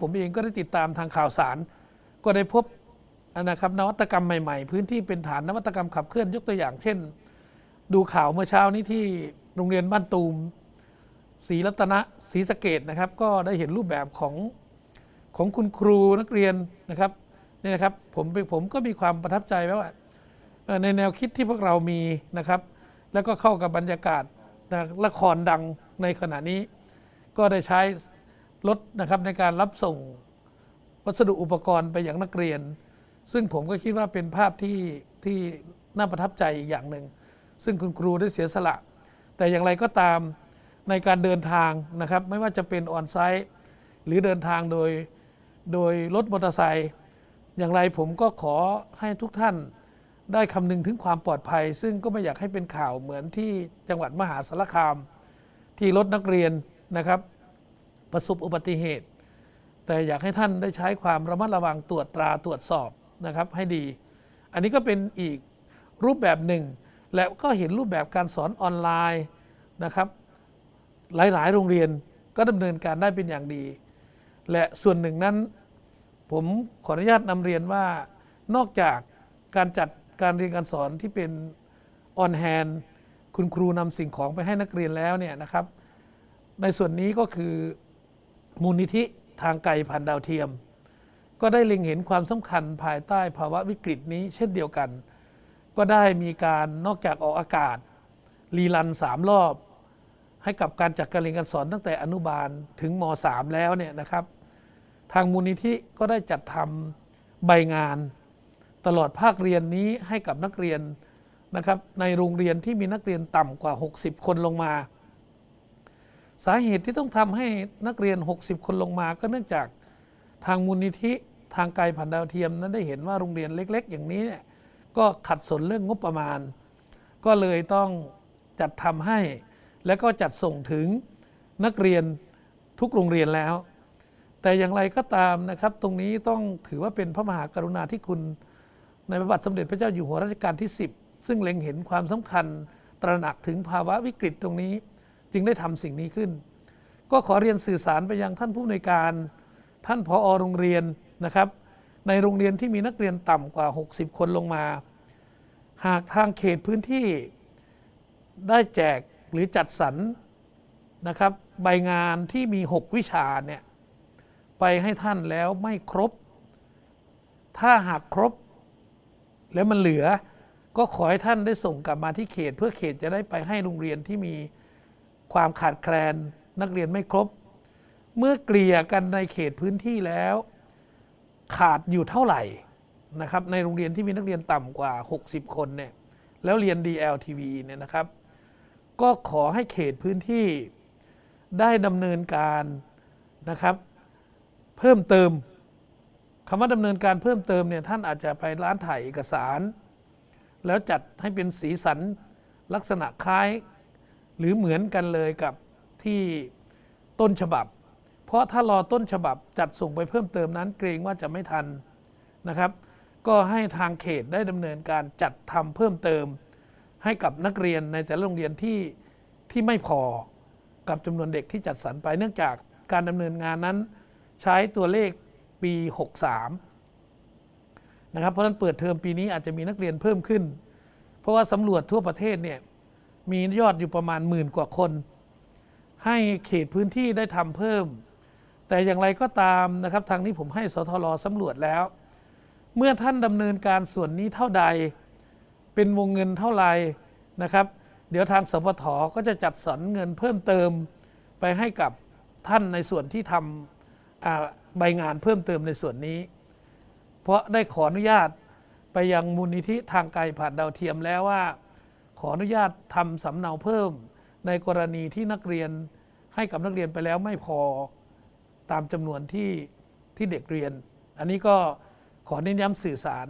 ผมเองก็ได้ติดตามทางข่าวสาร ก็ได้พบนะครับนวัตกรรมใหม่ ๆ พื้นที่เป็นฐานนวัตกรรมขับเคลื่อนยกตัวอย่าง เช่น ดูข่าวเมื่อเช้านี้ที่โรงเรียนบ้านตูมศรีรัตนะศรีสะเกดนะครับ ก็ได้เห็นรูปแบบของของคุณครูนักเรียนนะครับนี่นะครับผมผมก็มีความประทับใจว่าในแนวคิดที่พวกเรามีนะครับ แล้วก็เข้ากับบรรยากาศนะละครดังในขณะนี้ ก็ได้ใช้ รถนะครับในการรับส่งวัสดุอุปกรณ์ไปอย่างนักเรียน ซึ่งผมก็คิดว่าเป็นภาพที่ที่น่าประทับใจอีกอย่างหนึ่ง ซึ่งคุณครูได้เสียสละ แต่อย่างไรก็ตามในการเดินทางนะครับ ไม่ว่าจะเป็นออนไซต์หรือเดินทางโดยโดยรถมอเตอร์ไซค์อย่างไรผมก็ขอให้ทุกท่านได้คำนึงถึงความปลอดภัย ซึ่งก็ไม่อยากให้เป็นข่าวเหมือนที่จังหวัดมหาสารคาม ที่รถนักเรียนนะครับ ประสบอุบัติเหตุ แต่อยากให้ท่านได้ใช้ความระมัดระวังตรวจตราตรวจสอบนะครับให้ดี อันนี้ก็เป็นอีกรูปแบบหนึ่ง และก็เห็นรูปแบบการสอนออนไลน์นะครับ หลายๆ โรงเรียนก็ดำเนินการได้เป็นอย่างดี และส่วนหนึ่งนั้น ผมขออนุญาตนำเรียนว่านอกจากการจัดการเรียนการสอนที่เป็นออนแฮนคุณครูนำสิ่งของไปให้นักเรียนแล้วเนี่ยนะครับ ในส่วนนี้ก็คือ มูลนิธิทางไกลผ่านดาวเทียม ก็ได้เล็งเห็นความสำคัญภายใต้ภาวะวิกฤตนี้เช่นเดียวกัน ก็ได้มีการนอกจากออกอากาศ รีลันสามรอบ ให้กับการจัดการเรียนการสอนตั้งแต่อนุบาลถึงม .3 แล้วเนี่ยนะครับ ทางมูลนิธิก็ได้จัดทำใบงาน ตลอดภาคเรียนนี้ให้กับนักเรียนนะครับในโรงเรียนที่มีนักเรียนต่ำกว่า 60 คนลงมา สาเหตุที่ต้องทำให้นักเรียน 60 คนลงมา ก็เนื่องจากทางมูลนิธิทางไกลผ่านดาวเทียมนั้นได้เห็นว่าโรงเรียนเล็ก ๆ อย่างนี้เนี่ยก็ขัดสนเรื่องงบประมาณ ก็เลยต้องจัดทำให้ และก็จัดส่งถึงนักเรียนทุกโรงเรียนแล้ว แต่อย่างไรก็ตามนะครับ ตรงนี้ต้องถือว่าเป็นพระมหากรุณาธิคุณในพระบาทสมเด็จพระเจ้าอยู่หัวรัชกาลที่ 10 ซึ่งเล็งเห็นความสำคัญตระหนักถึงภาวะวิกฤตตรงนี้ จึงได้ทำสิ่งนี้ขึ้น ก็ขอเรียนสื่อสารไปยังท่านผู้อำนวยการ ท่านผออโรงเรียนนะครับ ในโรงเรียนที่มีนักเรียนต่ำกว่า 60 คนลงมา หากทางเขตพื้นที่ได้แจกหรือจัดสรรนะครับ ใบงานที่มี 6 วิชาเนี่ยไปให้ท่านแล้วไม่ครบ ถ้าหากครบ แล้วมันเหลือ ก็ขอให้ท่านได้ส่งกลับมาที่เขต เพื่อเขตจะได้ไปให้โรงเรียนที่มี ความขาดแคลนนักเรียนไม่ครบ เมื่อเกลี่ยกันในเขตพื้นที่แล้ว ขาดอยู่เท่าไหร่นะครับในโรงเรียนที่มีนักเรียนต่ำกว่า 60 คนเนี่ยแล้วเรียน DLTV เนี่ยนะครับ ก็ขอให้เขตพื้นที่ได้ดำเนินการนะครับ เพิ่มเติมคำว่าดำเนินการเพิ่มเติมเนี่ยท่านอาจจะไปร้านถ่ายเอกสาร แล้วจัดให้เป็นสีสันลักษณะคล้าย หรือเหมือนกันเลยกับที่ต้นฉบับ เพราะถ้ารอต้นฉบับจัดส่งไปเพิ่มเติมนั้นเกรงว่าจะไม่ทันนะครับ ก็ให้ทางเขตได้ดำเนินการจัดทำเพิ่มเติม ให้กับนักเรียนในแต่ละโรงเรียนที่ที่ไม่พอกับจำนวนเด็กที่จัดสรรไปเนื่องจากการดำเนินงานนั้น ใช้ตัวเลขปี 63 นะครับ เพราะฉะนั้นเปิดเทอมปีนี้อาจจะมีนักเรียนเพิ่มขึ้น เพราะว่าสำรวจทั่วประเทศเนี่ย มียอดอยู่ประมาณหมื่นกว่าคน ให้เขตพื้นที่ได้ทำเพิ่ม แต่อย่างไรก็ตามนะครับ ทางนี้ผมให้สทรสำรวจแล้ว เมื่อท่านดำเนินการส่วนนี้เท่าใด เป็นวงเงินเท่าไหร่นะครับ เดี๋ยวทางสพทก็จะจัดสรรเงินเพิ่มเติมไปให้กับท่านในส่วนที่ทำใบงานเพิ่มเติมในส่วนนี้ เพราะได้ขออนุญาตไปยังมูลนิธิทางไกลผ่านดาวเทียมแล้วว่า ขออนุญาตทำสำเนาเพิ่ม ในกรณีที่นักเรียนให้กับนักเรียนไปแล้วไม่พอตามจำนวนที่ที่เด็กเรียน อันนี้ก็ขอเน้นย้ำสื่อสาร